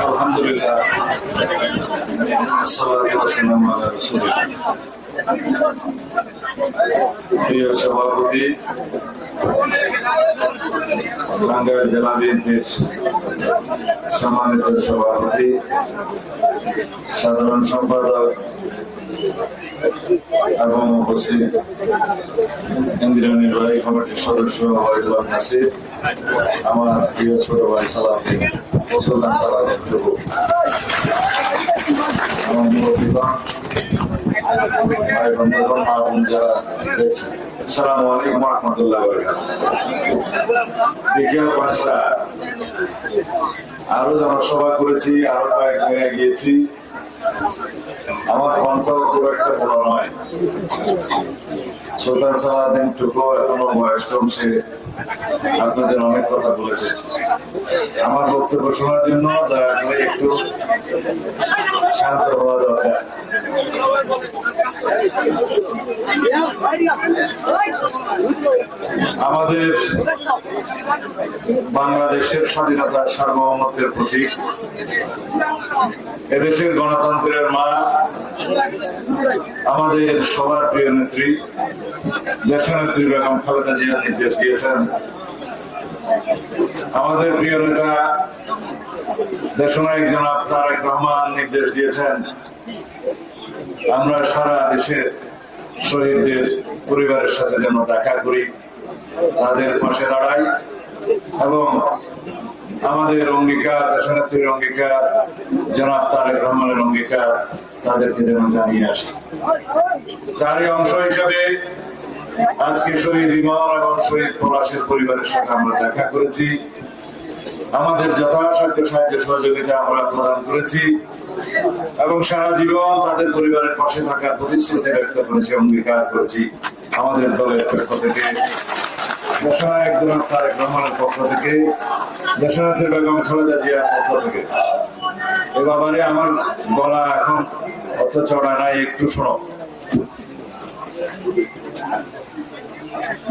আলহামদুলিল্লাহ প্রিয় সভাপতি টাঙ্গাইল জেলা বিএনপির সম্মানিত সভাপতি সাধারণ সম্পাদক এবং উপস্থিত কেন্দ্রীয় নির্বাহী কমিটির সদস্য ওয়াহিদুল নাসির, আমার প্রিয় ছোট ভাই সালাফি সুলতান সালামের যুবক মুরব্বীগণ, ভাই বন্ধুগণ, মা বোন যারা দেখছেন আলাইকুম রহমতুল্লাহ বিকেল পাঁচটা আরও আমরা সভা করেছি, আরও কয়েক জায়গায় গিয়েছি আমার কণ্ঠ খুব একটা বড় নয়। শ্রোতা সালাদিন টুকু এখনও বয়স সে আপনাদের অনেক কথা বলেছে। আমার বক্তব্য শোনার জন্য দয়া করে একটু শান্ত হওয়া দরকার। আমাদের বাংলাদেশের স্বাধীনতা সার্বভৌমত্বের প্রতীক। এদেশের গণতন্ত্রের মা, আমাদের সবার প্রিয় নেত্রী, দেশনেত্রী বেগম খালেদা জিয়া নির্দেশ দিয়েছেন। আমাদের প্রিয় নেতা দেশনায়ক জনাব তারেক রহমান নির্দেশ দিয়েছেন, আমরা সারা দেশের শহীদদের পরিবারের সাথে যেন দেখা করি, তাদের পাশে দাঁড়াই এবং আমাদের অঙ্গীকার দেশনেত্রীর অঙ্গীকার, জনাব তারেক রহমানের অঙ্গীকার তাদেরকে যেন জানিয়ে আসি। তারই অংশ হিসাবে আজকে শহীদ ইমাম এবং শহীদ পলাশের পরিবারের সাথে আমরা দেখা করেছি। আমাদের যথাসাধ্য সাহায্য সহযোগিতা আমরা প্রদান করেছি এবং সারা জীবন তাদের পরিবারের পাশে থাকার প্রতিশ্রুতি ব্যক্ত করেছি, অঙ্গীকার করেছি আমাদের দলের পক্ষ থেকে।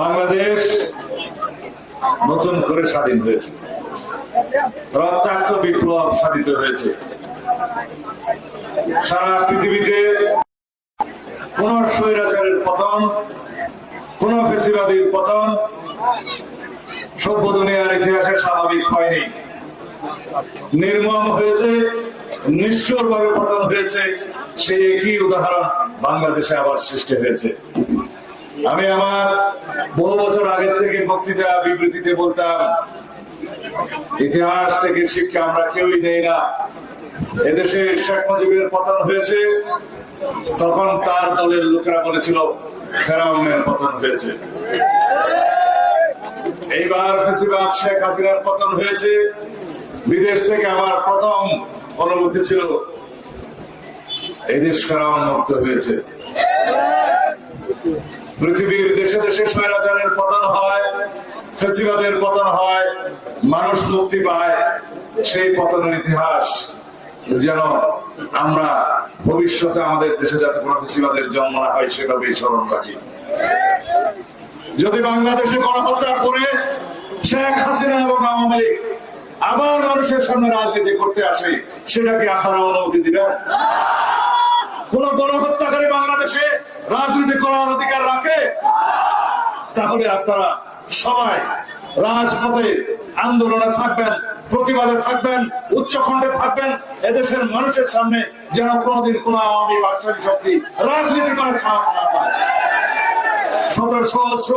বাংলাদেশ নতুন করে স্বাধীন হয়েছে। রক্তাক্ত বিপ্লব সাধিত হয়েছে। সারা পৃথিবীতে কোন স্বৈরাচারের পতন, কোন ফেসিবাদীর পতন সভ্য দুনিয়ার ইতিহাসে স্বাভাবিক হয়নি। নির্মম হয়েছে নিশ্চর ভাবে পতন হয়েছে, সেই একই উদাহরণ বাংলাদেশে আবার সৃষ্টি হয়েছে। আমি আমার বহু বছর আগের থেকে বক্তৃতা, বিবৃতিতে বলতাম ইতিহাস থেকে শিক্ষা আমরা কেউই নেই না। এদেশে শেখ মুজিবের পতন হয়েছে, তখন তার দলের লোকেরা বলেছিল, ফেরাউনের পতন হয়েছে। এইবার ফেসিবাদ শেখ হাসিনার পতন হয়েছে। বিদেশ থেকে আমার প্রথম অনুভূতি ছিল, এদেশ ফেরাউন মুক্ত হয়েছে। পৃথিবীর দেশে দেশে স্বৈরাচারের পতন হয়। ফেসিবাদের পতন হয়, মানুষ মুক্তি পায়, সেই পতনের ইতিহাস যেন আমরা ভবিষ্যতে আমাদের দেশে যাতে কোনো ফেসিবাদের জন্ম না হয়, সেভাবেই স্মরণ রাখি। যদি বাংলাদেশে গণহত্যা করে শেখ হাসিনা এবং আওয়ামী লীগ আবার মানুষের সামনে রাজনীতি করতে আসে, সেটাকে আপনারা অনুমতি দিবেন? কোন গণহত্যাকারী বাংলাদেশে রাজনীতি করার অধিকার রাখে? তাহলে আপনারা সবাই রাজপথে আন্দোলনে থাকবেন, প্রতিবাদে থাকবেন, উচ্চখণ্ডে থাকবেন, এদেশের মানুষের সামনে যেন কোনোদিন কোন আওয়ামী বাকশালী শক্তি রাজনীতি করার সাহস শত সহস্র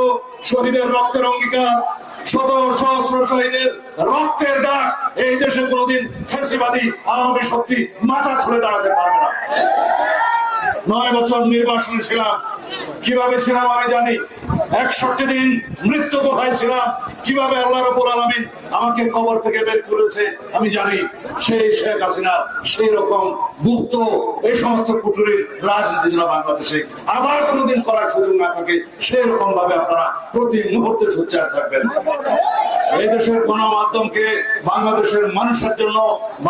শহীদের রক্তের অঙ্গীকার শত সহস্র শহীদের রক্তের ডাক এই দেশে কোনোদিন ফেসিবাদী আওয়ামী শক্তি মাথা তুলে দাঁড়াতে পারবে না। নয় বছর নির্বাসনে ছিলাম। কীভাবে ছিলাম আমি জানি। একষট্টি দিন মৃত্যু কোথায় ছিলাম কীভাবে আল্লাহ রবুল আলমিন আমাকে কবর থেকে বের করেছে? আমি জানি সেই শেখ হাসিনা সেই রকম গুপ্ত এই সমস্ত কুটুরির রাজনীতি যেন বাংলাদেশে। আবার কোনোদিন করার সুযোগ না থাকে সেই রকম ভাবে আপনারা প্রতি মুহূর্তে সোচ্চার থাকবেন। এই দেশের গণমাধ্যমকে বাংলাদেশের মানুষের জন্য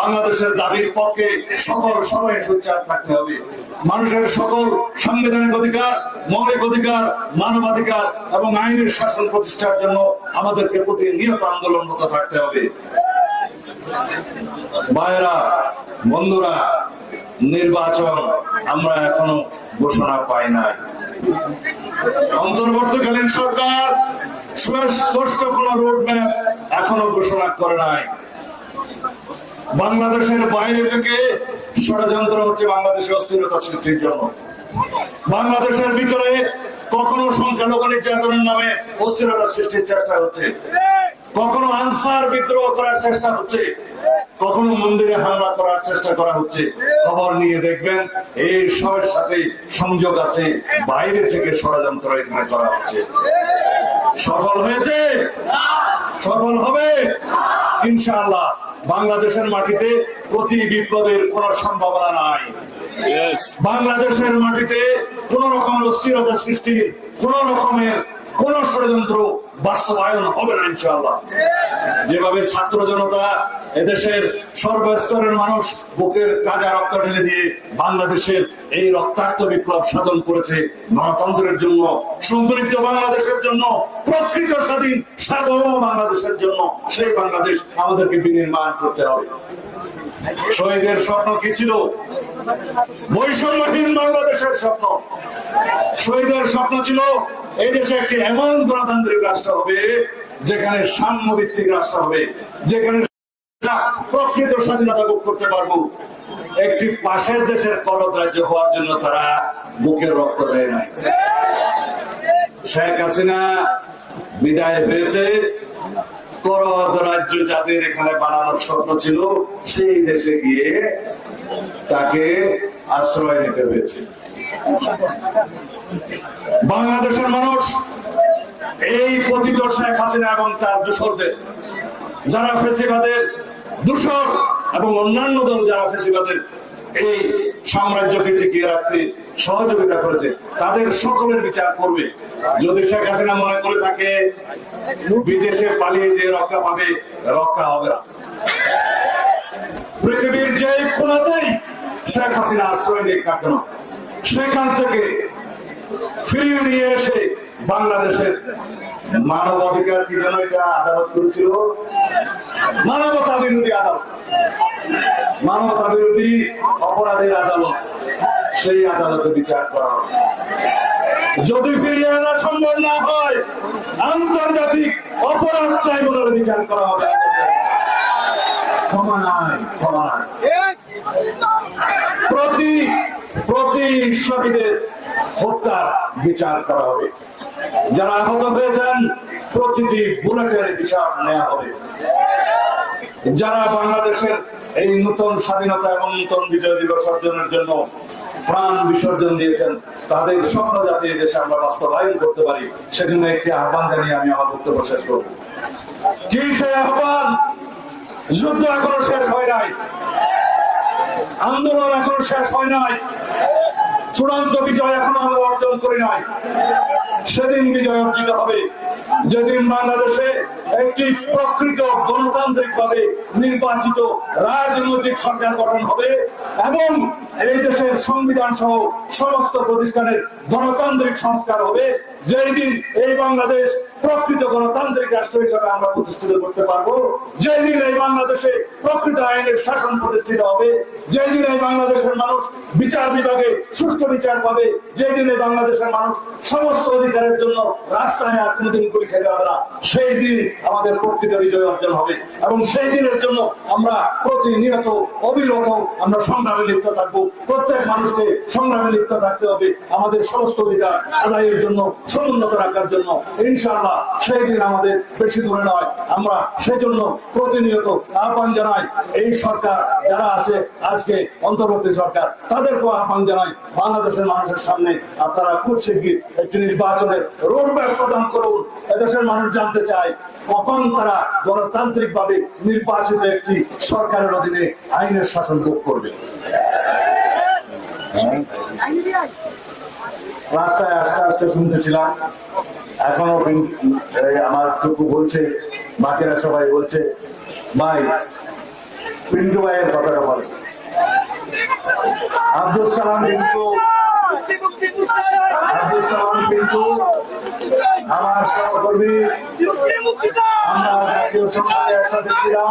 বাংলাদেশের দাবির পক্ষে সকল সময় সোচ্চার থাকতে হবে। মানুষের সকল সাংবিধানিক অধিকার, মৌলিক অধিকার, মানবাধিকার এবং আইনের শাসন প্রতিষ্ঠার জন্য আমাদেরকে প্রতিনিয়ত আন্দোলনরত থাকতে হবে। ভাইরা বন্ধুরা, নির্বাচন আমরা এখনও ঘোষণা পাই নাই। অন্তর্বর্তীকালীন সরকার সুস্পষ্ট কোন রোড এখনও ঘোষণা করে নাই। বাংলাদেশের বাইরে থেকে ষড়যন্ত্র হচ্ছে বাংলাদেশে অস্থিরতা সৃষ্টির জন্য। বাংলাদেশের ভিতরে কখনো সংখ্যালঘু নির্যাতনের নামে অস্থিরতা সৃষ্টির চেষ্টা হচ্ছে। কখনো আনসার বিদ্রোহ করার চেষ্টা হচ্ছে। কখনো মন্দিরে হামলা করার চেষ্টা করা হচ্ছে। খবর নিয়ে দেখবেন, এই সবের সাথে সংযোগ আছে। বাইরে থেকে ষড়যন্ত্র এখানে করা হচ্ছে। সফল হয়েছে? সফল হবে? ইনশাআল্লাহ বাংলাদেশের মাটিতে প্রতি বিপ্লবের কোন সম্ভাবনা নাই। বাংলাদেশের মাটিতে কোন রকমের অস্থিরতা সৃষ্টির কোন রকমের কোন ষড়যন্ত্র বাস্তবায়ন হবে না, ইনশাআল্লাহ। যেভাবে ছাত্র জনতা এদেশের সর্বস্তরের মানুষ বুকের তাজা রক্ত ঢেলে দিয়ে বাংলাদেশের এই রক্তাক্ত বিপ্লব সাধন করেছে গণতন্ত্রের জন্য সম্মিলিত বাংলাদেশের জন্য, প্রকৃত স্বাধীন, সার্বভৌম বাংলাদেশের জন্য, সেই বাংলাদেশ আমাদেরকে বিনির্মাণ করতে হবে। শহীদের স্বপ্ন কি ছিল? বৈষম্যহীন বাংলাদেশের স্বপ্ন। শহীদের স্বপ্ন ছিল এই দেশে একটি এমন গণতান্ত্রিক রাষ্ট্র হবে, যেখানে সাম্য ভিত্তিক রাষ্ট্র হবে, যেখানে প্রকৃত স্বাধীনতা ভোগ করতে পারব। একটি পাশের দেশের করদ রাজ্য হওয়ার জন্য তারা বুকের রক্ত দেয় নাই। শেখ হাসিনা বিদায় হয়েছে। করদ রাজ্য যাদের এখানে বানানোর স্বপ্ন ছিল, সেই দেশে গিয়ে তাকে আশ্রয় নিতে হয়েছে। বাংলাদেশের মানুষ এই পতিত শেখ হাসিনা এবং তার দূষরদের, যারা ফেসিবাদের দূষর এবং অন্যান্য দল যারা ফেসিবাদের এই সাম্রাজ্যকে টিকিয়ে রাখতে সহযোগিতা করেছে, তাদের সকলের বিচার করবে। যদি শেখ হাসিনা মনে করে থাকে, বিদেশে পালিয়ে যে রক্ষা পাবে, রক্ষা হবে না। পৃথিবীর যে কোনাতেই শেখ হাসিনা আশ্রয় নিক না সেখান থেকে ফিরিয়ে নিয়ে এসে বাংলাদেশের কি যেন এটা আদালত করেছিল? মানবতা বিরোধী আদালত। মানবতা বিরোধী আদালত। সেই আদালতে বিচার করা যদি ফিরিয়ে আনা সম্ভব না হয়, আন্তর্জাতিক অপরাধ ট্রাইব্যুনালে বিচার করা হবে। ক্ষমা নাই ক্ষমা নাই। প্রতি প্রতি শহীদের হত্যার বিচার করা হবে। যারা আহত হয়েছেন, প্রতিটি বুলেটের হিসাব নেওয়া হবে। যারা বাংলাদেশের এই নতুন স্বাধীনতা এবং নতুন বিজয় দিবস অর্জনের জন্য প্রাণ বিসর্জন দিয়েছেন, তাদের স্বপ্ন যাতে দেশে আমরা বাস্তবায়ন করতে পারি, সেজন্য একটি আহ্বান জানিয়ে আমি আমার বক্তব্য শেষ করব। কি সেই আহ্বান? যুদ্ধ এখনও শেষ হয় নাই। আন্দোলন এখনও শেষ হয় নাই। চূড়ান্ত বিজয় এখনও আমরা অর্জন করি নাই। সেদিন বিজয় অর্জিত হবে। যেদিন বাংলাদেশে একটি প্রকৃত গণতান্ত্রিক ভাবে নির্বাচিত রাজনৈতিক সরকার গঠন হবে এবং এই দেশের সংবিধান সহ সমস্ত প্রতিষ্ঠানের গণতান্ত্রিক সংস্কার হবে, যেই দিন এই বাংলাদেশ প্রকৃত গণতান্ত্রিক রাষ্ট্র হিসেবে আমরা প্রতিষ্ঠিত করতে পারব। যেই দিন এই বাংলাদেশে প্রকৃত আইনের শাসন প্রতিষ্ঠিত হবে, যেই দিন এই বাংলাদেশের মানুষ বিচার বিভাগে, সুষ্ঠু বিচার পাবে, যেই দিন এই বাংলাদেশের মানুষ সমস্ত অধিকারের জন্য রাস্তায় আর কোনোদিন করে খেতে না, সেই দিন আমাদের প্রকৃত বিজয় অর্জন হবে। এবং সেই দিনের জন্য আমরা প্রতিনিয়ত অবিরত আমরা সংগ্রামে লিপ্ত থাকব। প্রত্যেক মানুষকে সংগ্রামে লিপ্ত থাকতে হবে। আমাদের সমস্ত অধিকার আদায়ের জন্য, সমুন্নত রাখার জন্য। ইনশাআল্লাহ সেই দিন আমাদের বেশি দূরে নয়। আমরা সেই জন্য প্রতিনিয়ত আহ্বান জানাই, এই সরকার যারা আছে, আজকে অন্তর্বর্তী সরকার, তাদেরকেও আহ্বান জানাই, বাংলাদেশের মানুষের সামনে আপনারা খুব শীঘ্র একটি নির্বাচনের রোড ম্যাপ প্রদান করুন। এদেশের মানুষ জানতে চায়, কখন তারা গণতান্ত্রিক ভাবে নির্বাচিত একটি সরকারের অধীনে আইনের শাসন ভোগ করবে। রাস্তায় আস্তে আস্তে শুনতেছিলাম। এখনও আমার টুকু বলছে, বাকিরা সবাই বলছে, ভাই, পিন্টু ভাইয়ের কথাটা বলে। আব্দুল সালাম মুক্তি আব্দুল সালাম পিন্টু, আমার সহকর্মী। আমরা জাতীয় সংসদে একসাথে ছিলাম।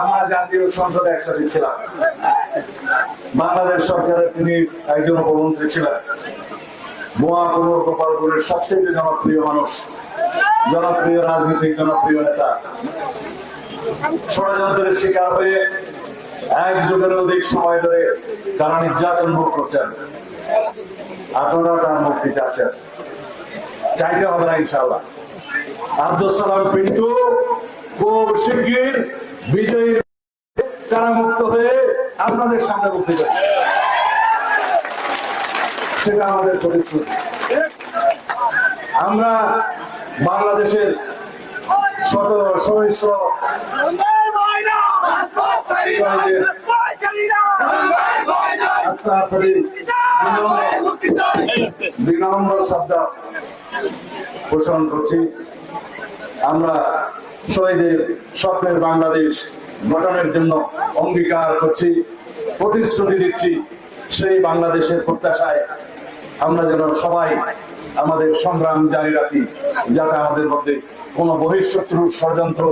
আমরা জাতীয় সংসদে একসাথে ছিলাম। বাংলাদেশ সরকারের তিনি একজন উপমন্ত্রী ছিলেন। বোয়া কুমোর গোপালপুরের সবচেয়ে জনপ্রিয় মানুষ, জনপ্রিয় রাজনৈতিক, জনপ্রিয় নেতা। ষড়যন্ত্রের শিকার হয়ে এক যুগের অধিক সময় ধরে তারা নির্যাতন ভোগ করছেন। আপনারা তার মুক্তি চাচ্ছেন। চাইতে হবে না ইনশাল্লাহ আব্দুল সালাম পিন্টু খুব শিগগির বিজয়ী। কারামুক্ত হয়ে আপনাদের সামনে মুক্তি দেবে সেটা আমাদের প্রতিশ্রুতি আমরা বাংলাদেশের শত শব্দ পোষণ করছি। আমরা শহীদের স্বপ্নের বাংলাদেশ গঠনের জন্য অঙ্গীকার করছি, প্রতিশ্রুতি দিচ্ছি সেই বাংলাদেশের প্রত্যাশায় আমরা যেন সবাই আমাদের সংগ্রাম জারি রাখি, যাতে আমাদের মধ্যে কোন বহিঃশত্রুর ষড়যন্ত্র,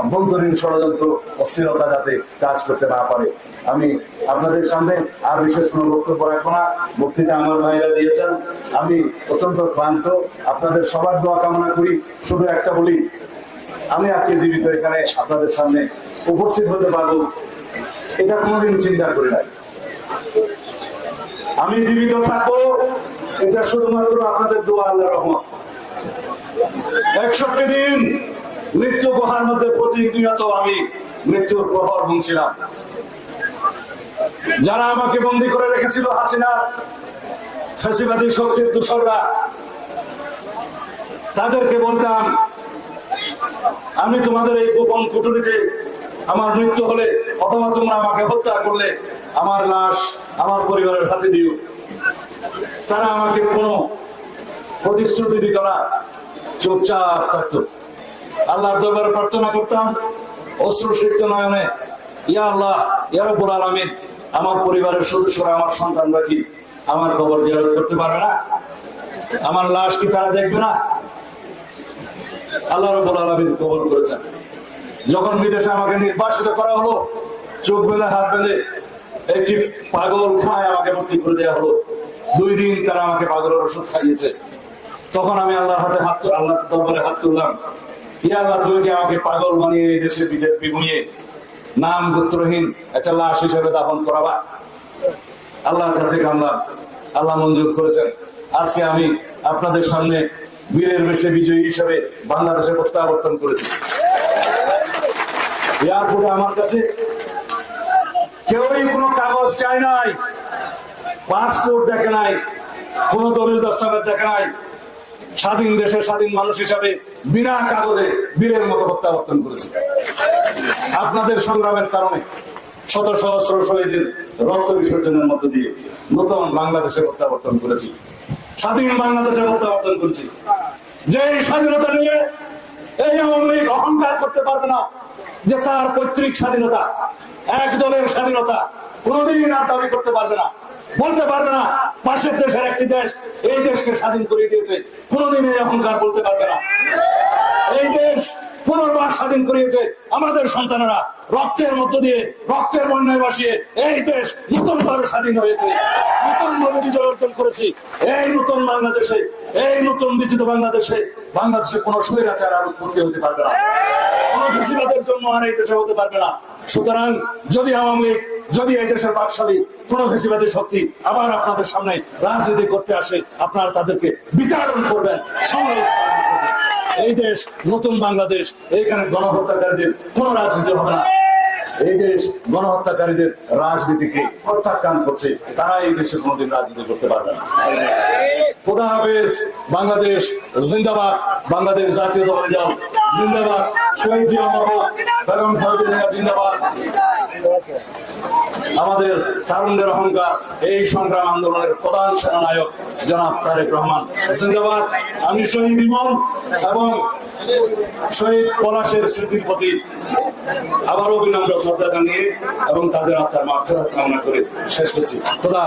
অভ্যন্তরীণ ষড়যন্ত্র, অস্থিরতা যাতে কাজ করতে না পারে। আমি আপনাদের সামনে আর বিশেষ কোনো বক্তব্য রাখব না। বক্তৃতা আমার ভাইরা দিয়েছেন। আমি অত্যন্ত ক্লান্ত। আপনাদের সবার দোয়া কামনা করি। শুধু একটা বলি, আমি আজকে জীবিত এখানে আপনাদের সামনে উপস্থিত হতে পারব, এটা কোনোদিন চিন্তা করি নাই। আমি জীবিত থাকব, এটা শুধুমাত্র আপনাদের দোয়া আল্লাহ রহমত। একষট্টি দিন মৃত্যু গুহার মধ্যে প্রতিনিয়ত আমি মৃত্যুর প্রহর গুনছিলাম। যারা আমাকে বন্দি করে রেখেছিল হাসিনা ফেসিবাদী শক্তির দূষররা তাদেরকে বলতাম, আমি তোমাদের এই গোপন কুটুরিতে আমার মৃত্যু হলে অথবা তোমরা আমাকে হত্যা করলে, আমার লাশ আমার পরিবারের হাতে দিও। তারা আমাকে কোনো প্রতিশ্রুতি দিত না, চুপচাপ থাকতো। আল্লাহর দরবারে প্রার্থনা করতাম, অশ্রু সিক্ত নয়নে, ইয়া আল্লাহ, ইয়া রব্বুল আলামিন, আমার পরিবারের সদস্যরা, আমার সন্তানরা কি আমার খবর জিয়ারত করতে পারবে না? আমার লাশ কি তারা দেখবে না? আল্লাহ রব্বুল আলামিন কবল করেছেন। যখন বিদেশে আমাকে নির্বাসিত করা হলো, চোখ বেঁধে, হাত বেঁধে একটি পাগল খায় আমাকে ভর্তি করে দেওয়া হলো। দুই দিন তারা আমাকে পাগলের ওষুধ খাইয়েছে। তখন আমি আল্লাহর হাতে হাত আল্লাহ দরবারে হাত তুললাম। ইয়া আল্লাহ, তুমি কি আমাকে পাগল বানিয়ে এই দেশে বিগুনিয়ে নাম গোত্রহীন একটা লাশ হিসেবে করাবা? আল্লাহর কাছে কামলাম আল্লাহ মঞ্জুর করেছেন। আজকে আমি আপনাদের সামনে বীরের বেশে বিজয়ী হিসেবে বাংলাদেশে প্রত্যাবর্তন করেছি। এয়ারপোর্টে আমার কাছে কেউই কোনো কাগজ চায় নাই, পাসপোর্ট দেখে নাই, কোন দলিল দস্তাবেজ দেখে নাই। স্বাধীন দেশে স্বাধীন মানুষ হিসাবে বিনা কাগজে বীরের মতো প্রত্যাবর্তন করেছে। আপনাদের সংগ্রামের কারণে শত সহস্র শহীদের রক্ত বিসর্জনের মধ্য দিয়ে নতুন বাংলাদেশে প্রত্যাবর্তন করেছি। স্বাধীন বাংলাদেশে প্রত্যাবর্তন করেছি। যে স্বাধীনতা নিয়ে এই আওয়ামী লীগ অহংকার করতে পারবে না যে তার পৈতৃক স্বাধীনতা, এক দলের স্বাধীনতা কোনোদিনই আর দাবি করতে পারবে না। বলতে পারবে না, পাশের দেশের একটি দেশ এই দেশকে স্বাধীন করে দিয়েছে। কোনোদিন এই অহংকার বলতে পারবে না। এই দেশ পুনর্বার স্বাধীন করিয়েছে আমাদের সন্তানেরা। রক্তের মধ্য দিয়ে, রক্তের বন্যায় বাসিয়ে এই দেশ নতুন ভাবে স্বাধীন হয়েছে। নতুন ভাবে বিজয় অর্জন করেছি। এই নতুন বাংলাদেশে, এই নতুন বিজিত বাংলাদেশে বাংলাদেশে কোন স্বৈরাচার আর উৎপত্তি হতে পারবে না। কোন ফেসিবাদের জন্য আর এই দেশে হতে পারবে না। সুতরাং যদি আওয়ামী লীগ, যদি এই দেশের বাকশালী, কোন ফেসিবাদী শক্তি আবার আপনাদের সামনে রাজনীতি করতে আসে, আপনারা তাদেরকে বিচারণ করবেন করবেন। এই দেশ নতুন বাংলাদেশ, এইখানে গণহত্যাকারীদের কোন রাজনীতি হবে না। এই দেশ গণহত্যাকারীদের রাজনীতিকে প্রত্যাখ্যান করছে তারা এই দেশে কোনোদিন রাজনীতি করতে পারবে না। খোদা হাফেজ, বাংলাদেশ জিন্দাবাদ, বাংলাদেশ জাতীয়তাবাদী দল জিন্দাবাদ। শহীদ জিয়া জিন্দাবাদ। আমাদের তারুণ্যের অহংকার, এই সংগ্রাম আন্দোলনের প্রধান সেনানায়ক জনাব তারেক রহমান। জিন্দাবাদ আমি শহীদ ইমন এবং শহীদ পলাশের স্মৃতির প্রতি আবারও বিনম্র শ্রদ্ধা জানিয়ে এবং তাদের আত্মার মাত্রা কামনা করে শেষ করছি। খোদা